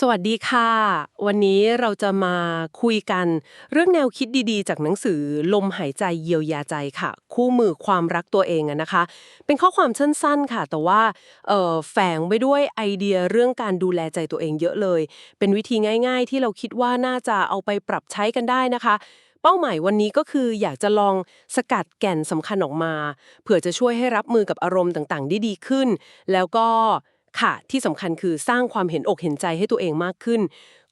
สวัสดีค่ะ วันนี้เราจะมาคุยกันเรื่องแนวคิดดีๆ จากหนังสือลมหายใจเยียวยาใจค่ะ คู่มือความรักตัวเองอะนะคะ เป็นข้อความสั้นๆค่ะ แต่ว่าเอ่อแฝงไปด้วยไอเดียเรื่องการดูแลใจตัวเองเยอะเลย เป็นวิธีง่ายๆ ที่เราคิดว่าน่าจะเอาไปปรับใช้กันได้นะคะ เป้าหมายวันนี้ก็คืออยากจะลองสกัดแก่นสำคัญออกมา เผื่อจะช่วยให้รับมือกับอารมณ์ต่างๆ ได้ดีขึ้น แล้วก็ ค่ะ ที่สำคัญคือสร้างความเห็นอกเห็นใจให้ตัวเองมากขึ้น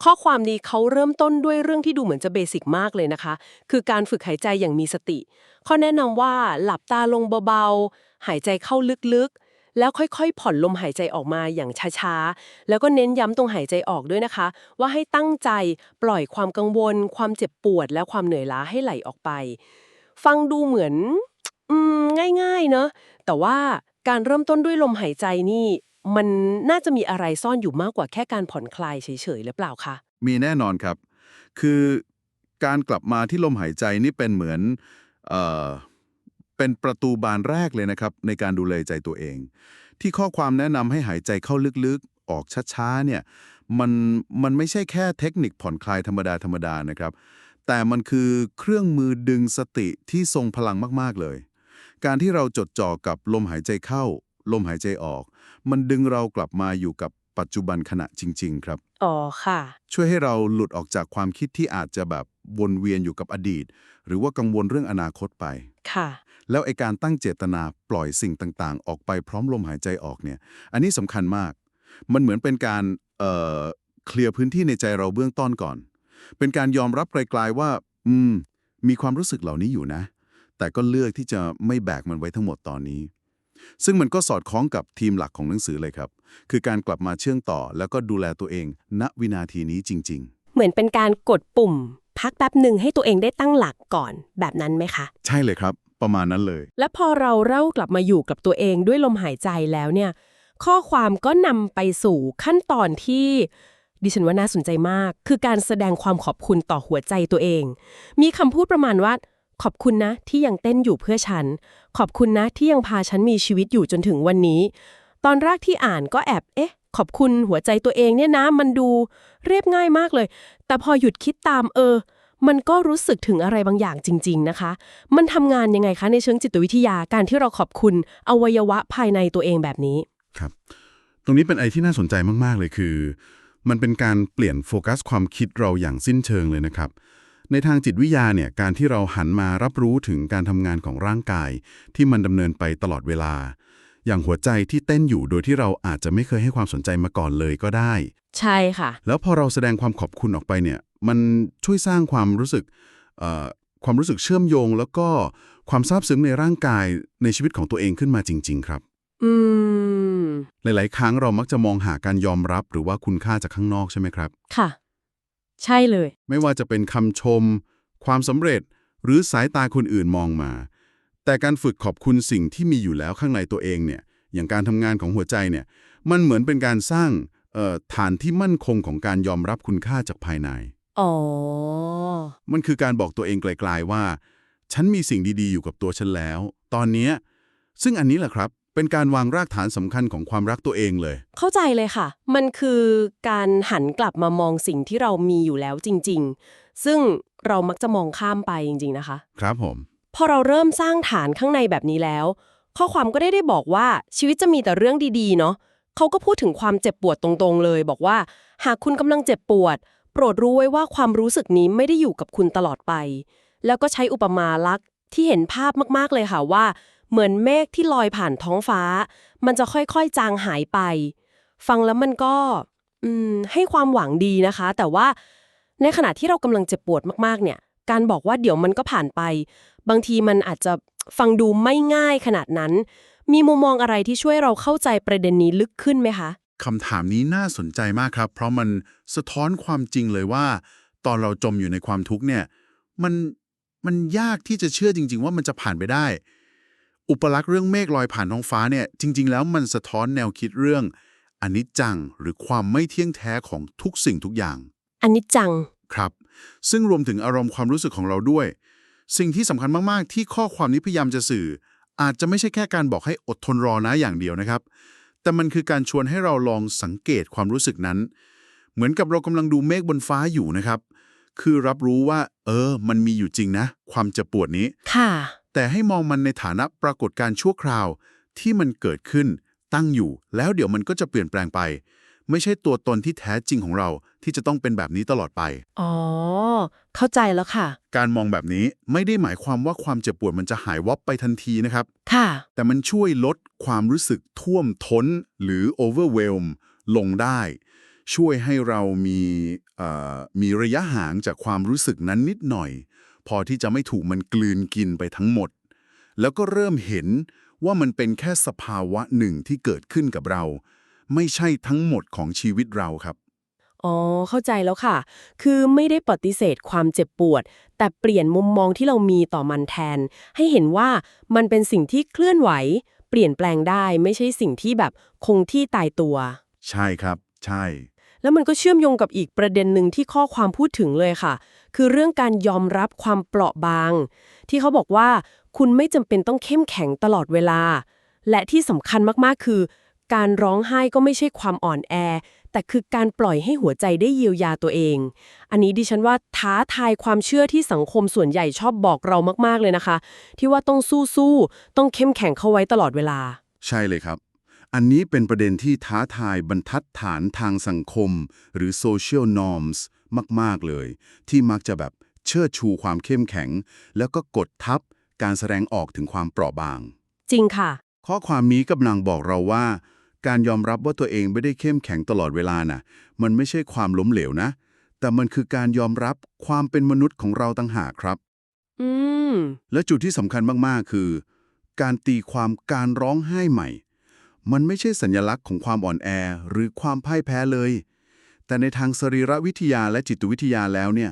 ข้อความนี้เขาเริ่มต้นด้วยเรื่องที่ดูเหมือนจะเบสิกมากเลยนะคะ คือการฝึกหายใจอย่างมีสติ ข้อแนะนำว่าหลับตาลงเบาๆ หายใจเข้าลึกๆ แล้วค่อยๆ ผ่อนลมหายใจออกมาอย่างช้าๆ แล้วก็เน้นย้ำตรงหายใจออกด้วยนะคะ ว่าให้ตั้งใจปล่อยความกังวล ความเจ็บปวด และความเหนื่อยล้าให้ไหลออกไป ฟังดูเหมือน อืม ง่ายๆ เนอะแต่ว่าการเริ่มต้นด้วยลมหายใจนี่ มันน่าจะมีอะไรซ่อนอยู่มากกว่าแค่การผ่อนคลายเฉยๆหรือเปล่าคะมีแน่นอนครับ คือการกลับมาที่ลมหายใจนี่เป็นเหมือนเอ่อเป็นประตูบานแรกเลยนะครับ ในการดูแลใจตัวเอง ที่ข้อความแนะนำให้หายใจเข้าลึกๆ ออกช้าๆเนี่ยมันมันไม่ใช่แค่เทคนิคผ่อนคลายธรรมดาธรรมดานะครับ แต่มันคือเครื่องมือดึงสติที่ทรงพลังมากๆเลย การที่เราจดจ่อกับลมหายใจเข้า ลมหายใจออก มันดึงเรากลับมาอยู่กับปัจจุบันขณะจริง ๆ ครับ อ๋อค่ะ ช่วยให้เราหลุดออกจากความคิดที่อาจจะแบบวนเวียนอยู่กับอดีต หรือว่ากังวลเรื่องอนาคตไป ค่ะ แล้วไอการตั้งเจตนาปล่อยสิ่งต่างๆ ออกไปพร้อมลมหายใจออกเนี่ย อันนี้สำคัญมาก มันเหมือนเป็นการเอ่อเคลียร์พื้นที่ในใจเราเบื้องต้นก่อน เป็นการยอมรับไกลๆว่า อืม มีความรู้สึกเหล่านี้อยู่นะ แต่ก็เลือกที่จะไม่แบกมันไว้ทั้งหมดตอนนี้ ซึ่งมันก็สอดคล้องกับทีมหลักของหนังสือเลยครับ คือการกลับมาเชื่องต่อ แล้วก็ดูแลตัวเอง ณวินาทีนี้จริงเหมือนเป็นการกดปุ่ม พักแป๊บหนึ่งให้ตัวเองได้ตั้งหลักก่อนแบบนั้นไหมคะๆใช่เลยครับ ประมาณนั้นเลย และพอเราเล่ากลับมาอยู่กับตัวเองด้วยลมหายใจแล้วเนี่ย ข้อความก็นำไปสู่ขั้นตอนที่ ดิฉันว่าน่าสนใจมาก คือการแสดงความขอบคุณต่อหัวใจตัวเอง มีคำพูดประมาณว่า ขอบคุณนะที่ยังเต้นอยู่เพื่อฉัน ขอบคุณนะที่ยังพาฉันมีชีวิตอยู่จนถึงวันนี้ ตอนแรกที่อ่านก็แอบ เอ๊ะ ขอบคุณหัวใจตัวเองเนี่ยนะ มันดูเรียบง่ายมากเลย แต่พอหยุดคิดตามเออ มันก็รู้สึกถึงอะไรบางอย่างจริง ๆนะคะ มันทำงานยังไงคะในเชิงจิตวิทยาการที่เราขอบคุณอวัยวะภายในตัวเองแบบนี้ ครับ ตรงนี้เป็นไอที่น่าสนใจมากๆเลยคือ มันเป็นการเปลี่ยนโฟกัสความคิดเราอย่างสิ้นเชิงเลยนะครับ ในทางจิตวิทยาเนี่ยการที่เราหันมารับรู้ถึงการทำงานของร่างกาย ที่มันดำเนินไปตลอดเวลา อย่างหัวใจที่เต้นอยู่โดยที่เราอาจจะไม่เคยให้ความสนใจมาก่อนเลยก็ได้ ใช่ค่ะ แล้วพอเราแสดงความขอบคุณออกไปเนี่ย มันช่วยสร้างความรู้สึกเอ่อความรู้สึกเชื่อมโยง แล้วก็ความซาบซึ้งในร่างกายในชีวิตของตัวเองขึ้นมาจริง ๆ ครับ อืม หลาย ๆ ครั้งเรามักจะมองหาการยอมรับหรือว่าคุณค่าจากข้างนอกใช่ไหมครับ ค่ะ ใช่เลย ไม่ว่าจะเป็นคำชม ความสำเร็จ หรือสายตาคนอื่นมองมา แต่การฝึกขอบคุณสิ่งที่มีอยู่แล้วข้างในตัวเองเนี่ย อย่างการทำงานของหัวใจเนี่ย มันเหมือนเป็นการสร้างเอ่อฐานที่มั่นคงของการยอมรับคุณค่าจากภายใน อ๋อ มันคือการบอกตัวเองไกลๆว่า ฉันมีสิ่งดีๆอยู่กับตัวฉันแล้ว ตอนเนี้ยซึ่งอันนี้แหละครับ เป็นการวางรากฐานสำคัญของความรักตัวเองเลย เข้าใจเลยค่ะ มันคือการหันกลับมามองสิ่งที่เรามีอยู่แล้วจริง ๆ ซึ่งเรามักจะมองข้ามไปจริง ๆ นะคะ ครับผม พอเราเริ่มสร้างฐานข้างในแบบนี้แล้ว ข้อความก็ได้ได้บอกว่าชีวิตจะมีแต่เรื่องดีๆ เนาะเขาก็พูดถึงความเจ็บปวดตรงๆ เลย บอกว่า หากคุณกำลังเจ็บปวด โปรดรู้ไว้ว่าความรู้สึกนี้ไม่ได้อยู่กับคุณตลอดไป แล้วก็ใช้อุปมาลักษณ์ที่เห็นภาพมากๆเลยค่ะว่า เหมือนเมฆที่ลอยผ่านท้องฟ้า มันจะค่อยๆ จางหายไป ฟังแล้วมันก็อืมให้ความหวังดีนะคะ แต่ว่าในขณะที่เรากำลังเจ็บปวดมากๆ เนี่ย การบอกว่าเดี๋ยวมันก็ผ่านไป บางทีมันอาจจะฟังดูไม่ง่ายขนาดนั้น มีมุมมองอะไรที่ช่วยเราเข้าใจประเด็นนี้ลึกขึ้นไหมคะคำถามนี้น่าสนใจมากครับ เพราะมันสะท้อนความจริงเลยว่า ตอนเราจมอยู่ในความทุกข์เนี่ย มันมันยากที่จะเชื่อจริง ๆ ว่ามันจะผ่านไปได้ อุปลักษณ์เรื่องเมฆลอยผ่านท้องฟ้าเนี่ยจริง ๆ แล้วมันสะท้อนแนวคิดเรื่องอนิจจังหรือความไม่เที่ยงแท้ของทุกสิ่งทุกอย่างอันนี้จังครับ ซึ่งรวมถึงอารมณ์ความรู้สึกของเราด้วย สิ่งที่สำคัญมากๆ ที่ข้อความนี้พยายามจะสื่อ อาจจะไม่ใช่แค่การบอกให้อดทนรอนะอย่างเดียวนะครับ แต่มันคือการชวนให้เราลองสังเกตความรู้สึกนั้น เหมือนกับเรากำลังดูเมฆบนฟ้าอยู่นะครับ คือรับรู้ว่า เออ มันมีอยู่จริงนะ ความเจ็บปวดนี้ค่ะ แต่ให้มองมันในฐานะปรากฏการณ์ชั่วคราว ที่มันเกิดขึ้นตั้งอยู่ แล้วเดี๋ยวมันก็จะเปลี่ยนแปลงไป ไม่ใช่ตัวตนที่แท้จริงของเราที่จะต้องเป็นแบบนี้ตลอดไป อ๋อ เข้าใจแล้วค่ะ การมองแบบนี้ไม่ได้หมายความว่าความเจ็บปวดมันจะหายวับไปทันทีนะครับ ค่ะ แต่มันช่วยลดความรู้สึกท่วมท้นหรือ overwhelm ลงได้ ช่วยให้เรามีเอ่อมีระยะห่างจากความรู้สึกนั้นนิดหน่อย พอที่จะไม่ถูกมันกลืนกินไปทั้งหมด แล้วก็เริ่มเห็นว่ามันเป็นแค่สภาวะหนึ่งที่เกิดขึ้นกับเรา ไม่ใช่ทั้งหมดของชีวิตเราครับ อ๋อ เข้าใจแล้วค่ะ คือไม่ได้ปฏิเสธความเจ็บปวด แต่เปลี่ยนมุมมองที่เรามีต่อมันแทน ให้เห็นว่ามันเป็นสิ่งที่เคลื่อนไหว เปลี่ยนแปลงได้ไม่ใช่สิ่งที่แบบคงที่ตายตัว ใช่ครับ ใช่ แล้วมันก็เชื่อมโยงกับอีกประเด็นหนึ่งที่ข้อความพูดถึงเลยค่ะ คือเรื่องการยอมรับความเปราะบาง ที่เขาบอกว่าคุณไม่จำเป็นต้องเข้มแข็งตลอดเวลา และที่สำคัญมากๆคือ การร้องไห้ก็ไม่ใช่ความอ่อนแอ แต่คือการปล่อยให้หัวใจได้เยียวยาตัวเอง อันนี้ดิฉันว่าท้าทายความเชื่อที่สังคมส่วนใหญ่ชอบบอกเรามากๆเลยนะคะ ที่ว่าต้องสู้ๆต้องเข้มแข็งเข้าไว้ตลอดเวลา ใช่เลยครับอันนี้เป็นประเด็นที่ท้าทายบรรทัดฐานทางสังคม หรือ social norms มาก ๆ เลย ที่มักจะแบบเชิดชูความเข้มแข็ง แล้วก็กดทับการแสดงออกถึงความเปราะบาง จริงค่ะ ข้อความนี้กำลังบอกเราว่า การยอมรับว่าตัวเองไม่ได้เข้มแข็งตลอดเวลาน่ะ มันไม่ใช่ความล้มเหลวนะ แต่มันคือการยอมรับความเป็นมนุษย์ของเราต่างหากครับ อืม และจุดที่สำคัญมากๆ คือ การตีความการร้องไห้ใหม่ มันไม่ใช่สัญลักษณ์ของความอ่อนแอหรือความพ่ายแพ้เลย แต่ในทางสรีรวิทยาและจิตวิทยาแล้วเนี่ย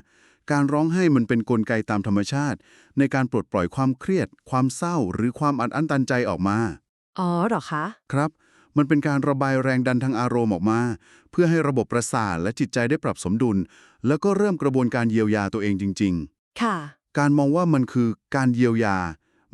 การร้องไห้มันเป็นนกลไกตามธรรมชาติ ในการปลดปล่อยความเครียด ความเศร้า หรือความอัดอั้นตันใจออกมา อ๋อเหรอคะ ครับ มันเป็นการระบายแรงดันทางอารมณ์ออกมา เพื่อให้ระบบประสาทและจิตใจได้ปรับสมดุล แล้วก็เริ่มกระบวนการเยียวยาตัวเองจริง ๆ ค่ะ การมองว่ามันคือการเยียวยา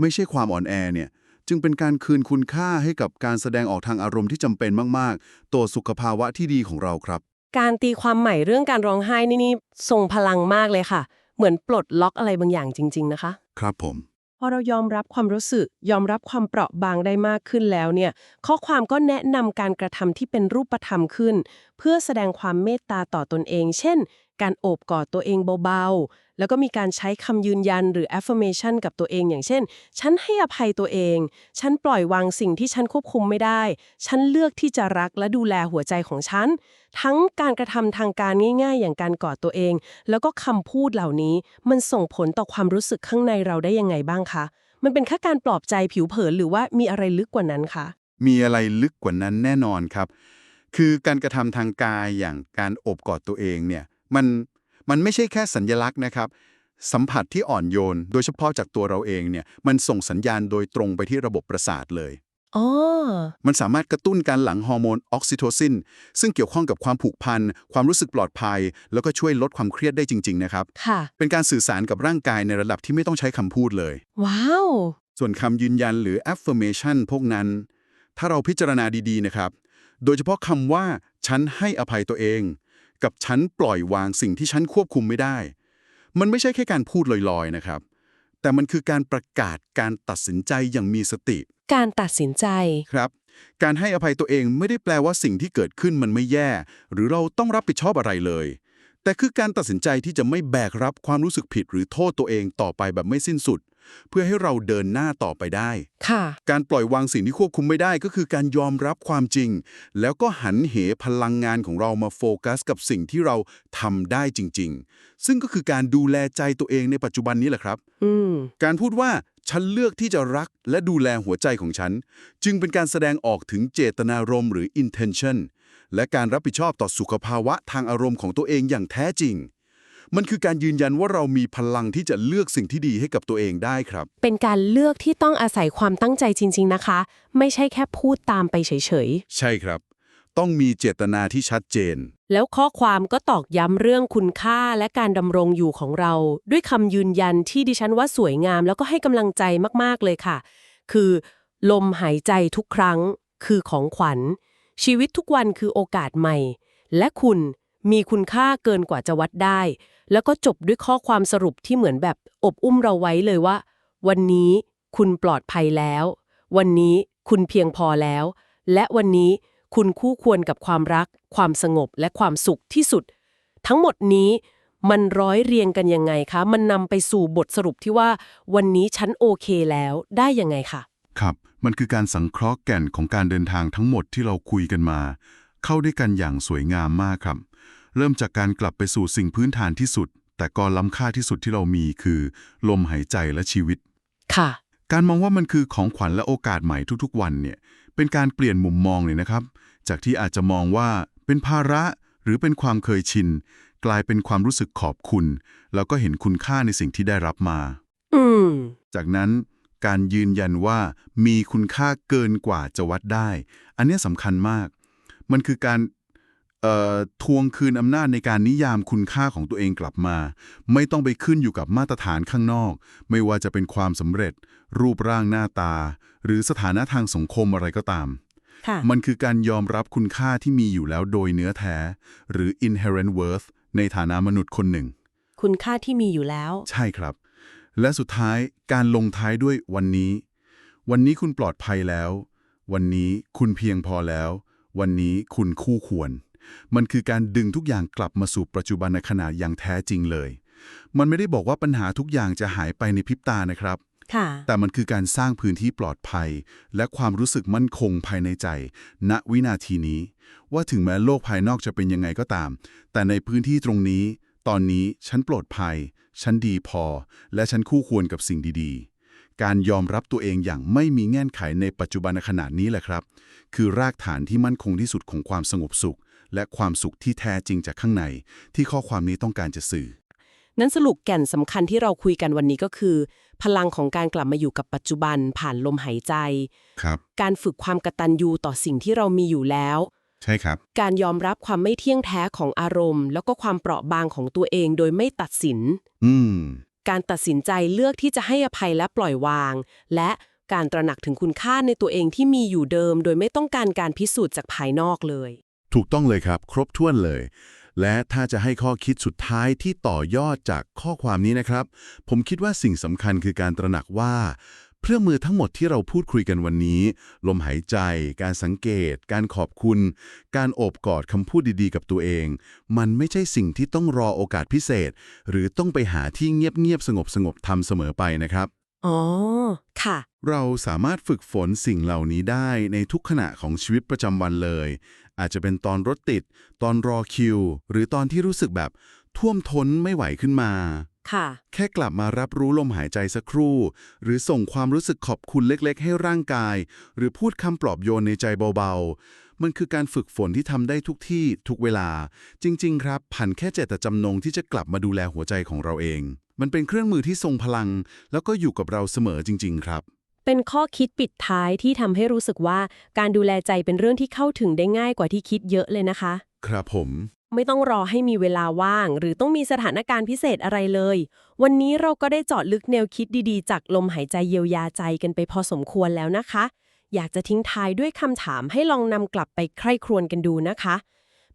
ไม่ใช่ความอ่อนแอเนี่ยจึงเป็นการคืนคุณค่าให้กับการแสดงออกทางอารมณ์ที่จำเป็นมาก ๆตัวสุขภาวะที่ดีของเราครับ การตีความใหม่เรื่องการร้องไห้นี่นี่ทรงพลังมากเลยค่ะ เหมือนปลดล็อกอะไรบางอย่างจริง ๆ นะคะ ครับผม พอเรายอมรับความรู้สึก ยอมรับความเปราะบางได้มากขึ้นแล้วเนี่ย ข้อความก็แนะนำการกระทำที่เป็นรูปธรรมขึ้น เพื่อแสดงความเมตตาต่อตนเอง เช่น การโอบกอดตัวเองเบาๆ แล้วก็มีการใช้คำยืนยันหรือ affirmation กับตัวเองอย่างเช่น ฉันให้อภัยตัวเอง ฉันปล่อยวางสิ่งที่ฉันควบคุมไม่ได้ ฉันเลือกที่จะรักและดูแลหัวใจของฉัน ทั้งการกระทำทางการง่าย ๆ อย่างการกอดตัวเอง แล้วก็คำพูดเหล่านี้ มันส่งผลต่อความรู้สึกข้างในเราได้ยังไงบ้างคะ มันเป็นแค่การปลอบใจผิวเผินหรือว่ามีอะไรลึกกว่านั้นคะมีอะไรลึกกว่านั้นแน่นอนครับ คือการกระทำทางกายอย่างการโอบกอดตัวเองเนี่ย มันมันไม่ใช่แค่สัญญลักษณ์นะครับ สัมผัสที่อ่อนโยน โดยเฉพาะจากตัวเราเองเนี่ยมันส่งสัญญาณโดยตรงไปที่ระบบประสาทเลยอ๋อมันสามารถกระตุ้นการหลั่งฮอร์โมนออกซิโทซินซึ่งเกี่ยวข้องกับความผูกพัน ความรู้สึกปลอดภัย แล้วก็ช่วยลดความเครียดได้จริง ๆ นะครับ ค่ะ เป็นการสื่อสารกับร่างกายในระดับที่ไม่ต้องใช้คำพูดเลย ว้าว ส่วนคำยืนยันหรือ affirmation พวกนั้น ถ้าเราพิจารณาดี ๆ นะครับ โดยเฉพาะคำว่า ฉันให้อภัยตัวเอง กับฉันปล่อยวางสิ่งที่ฉันควบคุมไม่ได้ มันไม่ใช่แค่การพูดลอยๆนะครับ แต่มันคือการประกาศการตัดสินใจอย่างมีสติ การตัดสินใจครับ การให้อภัยตัวเองไม่ได้แปลว่าสิ่งที่เกิดขึ้นมันไม่แย่ หรือเราต้องรับผิดชอบอะไรเลย แต่คือการตัดสินใจที่จะไม่แบกรับความรู้สึกผิดหรือโทษตัวเองต่อไปแบบไม่สิ้นสุด เพื่อให้เราเดินหน้าต่อไปได้ ค่ะ การปล่อยวางสิ่งที่ควบคุมไม่ได้ก็คือการยอมรับความจริง แล้วก็หันเหพลังงานของเรามาโฟกัสกับสิ่งที่เราทำได้จริง ๆ ซึ่งก็คือการดูแลใจตัวเองในปัจจุบันนี้แหละครับ อืม การพูดว่าฉันเลือกที่จะรักและดูแลหัวใจของฉัน จึงเป็นการแสดงออกถึงเจตนารมณ์หรือ intention และการรับผิดชอบต่อสุขภาวะทางอารมณ์ของตัวเองอย่างแท้จริง มันคือการยืนยันว่าเรามีพลังที่จะเลือกสิ่งที่ดีให้กับตัวเองได้ครับ เป็นการเลือกที่ต้องอาศัยความตั้งใจจริง ๆนะคะ ไม่ใช่แค่พูดตามไปเฉยใช่ครับ ต้องมีเจตนาที่ชัดเจน ๆ แล้วข้อความก็ตอกย้ำเรื่องคุณค่าและการดำรงอยู่ของเรา ด้วยคำยืนยันที่ดิฉันว่าสวยงาม แล้วก็ให้กำลังใจมากๆเลยค่ะ คือ ลมหายใจทุกครั้ง คือของขวัญ ชีวิตทุกวันคือโอกาสใหม่ และคุณมีคุณค่าเกินกว่าจะวัดได้ แล้วก็จบด้วยข้อความสรุปที่เหมือนแบบอบอุ้มเราไว้เลยว่า วันนี้คุณปลอดภัยแล้ว วันนี้คุณเพียงพอแล้ว และวันนี้คุณคู่ควรกับความรัก ความสงบและความสุขที่สุด ทั้งหมดนี้มันร้อยเรียงกันยังไงคะ มันนำไปสู่บทสรุปที่ว่า วันนี้ฉันโอเคแล้วได้ยังไงคะครับ มันคือการสังเคราะห์แก่นของการเดินทางทั้งหมดที่เราคุยกันมา เข้าด้วยกันอย่างสวยงามมากครับ เริ่มจากการกลับไปสู่สิ่งพื้นฐานที่สุด แต่ก็ล้ำค่าที่สุดที่เรามีคือ ลมหายใจและชีวิต ค่ะ การมองว่ามันคือของขวัญและโอกาสใหม่ทุกๆ วันเนี่ยเป็นการเปลี่ยนมุมมองเลยนะครับ จากที่อาจจะมองว่าเป็นภาระหรือเป็นความเคยชิน กลายเป็นความรู้สึกขอบคุณ แล้วก็เห็นคุณค่าในสิ่งที่ได้รับมา อืมจากนั้น การยืนยันว่ามีคุณค่าเกินกว่าจะวัดได้ อันเนี้ยสำคัญมาก มันคือการเอ่อทวงคืนอำนาจในการนิยามคุณค่าของตัวเองกลับมา ไม่ต้องไปขึ้นอยู่กับมาตรฐานข้างนอก ไม่ว่าจะเป็นความสำเร็จ รูปร่างหน้าตา หรือสถานะทางสังคมอะไรก็ตามค่ะมันคือการยอมรับคุณค่าที่มีอยู่แล้วโดยเนื้อแท้ หรือ inherent worth ในฐานะมนุษย์คนหนึ่ง คุณค่าที่มีอยู่แล้ว ใช่ครับ และสุดท้ายการลงท้ายด้วยวันนี้ วันนี้คุณปลอดภัยแล้ว วันนี้คุณเพียงพอแล้ว วันนี้คุณคู่ควร มันคือการดึงทุกอย่างกลับมาสู่ปัจจุบันขณะอย่างแท้จริงเลย มันไม่ได้บอกว่าปัญหาทุกอย่างจะหายไปในพริบตานะครับค่ะแต่มันคือการสร้างพื้นที่ปลอดภัย และความรู้สึกมั่นคงภายในใจ ณวินาทีนี้ ว่าถึงแม้โลกภายนอกจะเป็นยังไงก็ตาม แต่ในพื้นที่ตรงนี้ ตอนนี้ฉันปลอดภัย ฉันดีพอ และฉันคู่ควรกับสิ่งดีๆ การยอมรับตัวเองอย่างไม่มีเงื่อนไขในปัจจุบันขนาดนี้แหละครับ คือรากฐานที่มั่นคงที่สุดของความสงบสุข และความสุขที่แท้จริงจากข้างใน ที่ข้อความนี้ต้องการจะสื่อ นั้นสรุปแก่นสำคัญที่เราคุยกันวันนี้ก็คือ พลังของการกลับมาอยู่กับปัจจุบันผ่านลมหายใจ ครับ การฝึกความกตัญญูต่อสิ่งที่เรามีอยู่แล้ว ใช่ครับ การยอมรับความไม่เที่ยงแท้ของอารมณ์ แล้วก็ความเปราะบางของตัวเองโดยไม่ตัดสิน อืม การตัดสินใจเลือกที่จะให้อภัยและปล่อยวาง และการตระหนักถึงคุณค่าในตัวเองที่มีอยู่เดิม โดยไม่ต้องการการพิสูจน์จากภายนอกเลย ถูกต้องเลยครับ ครบถ้วนเลย และถ้าจะให้ข้อคิดสุดท้ายที่ต่อยอดจากข้อความนี้นะครับ ผมคิดว่าสิ่งสำคัญคือการตระหนักว่า เครื่องมือทั้งหมดที่เราพูดคุยกันวันนี้ ลมหายใจ การสังเกต การขอบคุณ การโอบกอดคำพูดดีๆ กับตัวเอง มันไม่ใช่สิ่งที่ต้องรอโอกาสพิเศษ หรือต้องไปหาที่เงียบๆสงบๆทำเสมอไปนะครับ อ๋อ ค่ะ เราสามารถฝึกฝนสิ่งเหล่านี้ได้ในทุกขณะของชีวิตประจำวันเลย อาจจะเป็นตอนรถติด ตอนรอคิว หรือตอนที่รู้สึกแบบท่วมท้นไม่ไหวขึ้นมา ค่ะ แค่กลับมารับรู้ลมหายใจสักครู่ หรือส่งความรู้สึกขอบคุณเล็กๆ ให้ร่างกาย หรือพูดคำปลอบโยนในใจเบาๆ มันคือการฝึกฝนที่ทำได้ทุกที่ทุกเวลา จริง ๆ ครับผันแค่เจตจำนงที่จะกลับมาดูแลหัวใจของเราเอง มันเป็นเครื่องมือที่ทรงพลัง แล้วก็อยู่กับเราเสมอจริง ๆ ครับ เป็นข้อคิดปิดท้ายที่ทำให้รู้สึกว่าการดูแลใจเป็นเรื่องที่เข้าถึงได้ง่ายกว่าที่คิดเยอะเลยนะคะ ครับผม ไม่ต้องรอให้มีเวลาว่าง หรือต้องมีสถานการณ์พิเศษอะไรเลย วันนี้เราก็ได้เจาะลึกแนวคิดดีๆ จากลมหายใจเยียวยาใจกันไปพอสมควรแล้วนะคะ อยากจะทิ้งท้ายด้วยคำถามให้ลองนำกลับไปใคร่ครวญกันดูนะคะ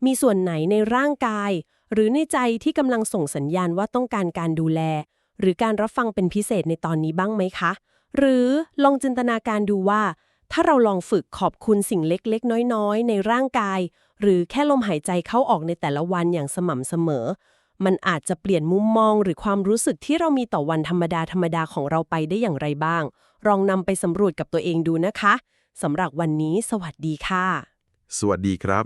มีส่วนไหนในร่างกาย หรือในใจที่กำลังส่งสัญญาณว่าต้องการการดูแล หรือการรับฟังเป็นพิเศษในตอนนี้บ้างไหมคะ หรือลองจินตนาการดูว่า ถ้าเราลองฝึกขอบคุณสิ่งเล็กๆ น้อยๆ ในร่างกาย หรือแค่ลมหายใจเข้าออกในแต่ละวันอย่างสม่ำเสมอ มันอาจจะเปลี่ยนมุมมองหรือความรู้สึกที่เรามีต่อวันธรรมดาธรรมดาของเราไปได้อย่างไรบ้าง ลองนำไปสำรวจกับตัวเองดูนะคะสำหรับวันนี้ สวัสดีค่ะ สวัสดีครับ